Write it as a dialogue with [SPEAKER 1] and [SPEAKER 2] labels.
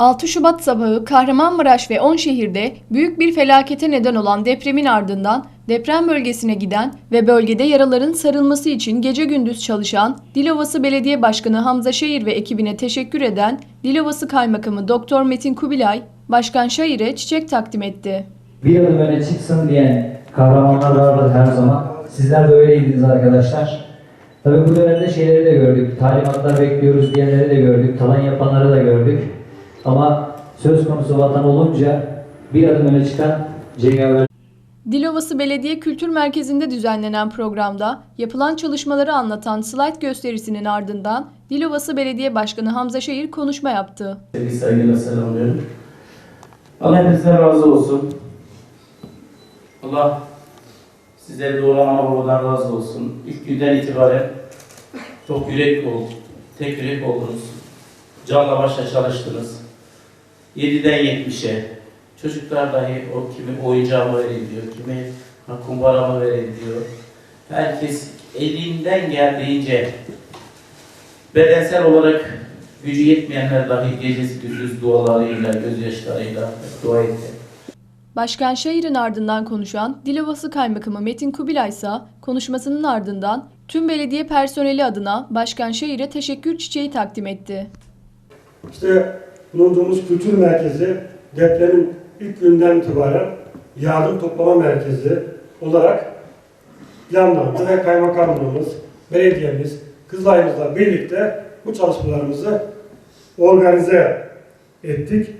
[SPEAKER 1] 6 Şubat sabahı Kahramanmaraş ve 10 şehirde büyük bir felakete neden olan depremin ardından deprem bölgesine giden ve bölgede yaraların sarılması için gece gündüz çalışan Dilovası Belediye Başkanı Hamza Şehir ve ekibine teşekkür eden Dilovası Kaymakamı Doktor Metin Kubilay, Başkan Şair'e çiçek takdim etti.
[SPEAKER 2] bir adım öne çıksın diyen kahramanlar vardır her zaman. Sizler de öyleydiniz arkadaşlar. Tabii bu dönemde şeyleri de gördük. Talimatlar bekliyoruz diyenleri de gördük. Talan yapanları da gördük. Ama söz konusu vatan olunca bir adım öne çıkan cengaver
[SPEAKER 1] Dilovası Belediye Kültür Merkezi'nde düzenlenen programda yapılan çalışmaları anlatan slide gösterisinin ardından Dilovası Belediye Başkanı Hamza Şehir konuşma yaptı.
[SPEAKER 3] Sevgi saygıyla selamlıyorum. Allah hepinizden razı olsun. Allah sizleri doğuran ana babadan razı olsun. İlk günden itibaren çok yürek oldu, tek yürek oldunuz. Canla başla çalıştınız. 7'den 70'e. Çocuklar dahi o kimi oyuncağımı vereyim diyor, kimi kumbaramı vereyim diyor. Herkes elinden geldiğince bedensel olarak gücü yetmeyenler dahi gecesi gündüz dualarıyla, gözyaşlarıyla dua etti.
[SPEAKER 1] Başkan Şehir'in ardından konuşan Dilovası Kaymakamı Metin Kubilay ise konuşmasının ardından tüm belediye personeli adına Başkan Şehir'e teşekkür çiçeği takdim etti.
[SPEAKER 4] İşte bulunduğumuz kültür merkezi depremin ilk günden itibaren yardım toplama merkezi olarak planlandı ve kaymakamlığımız, belediyemiz, Kızılay'ımızla birlikte bu çalışmalarımızı organize ettik.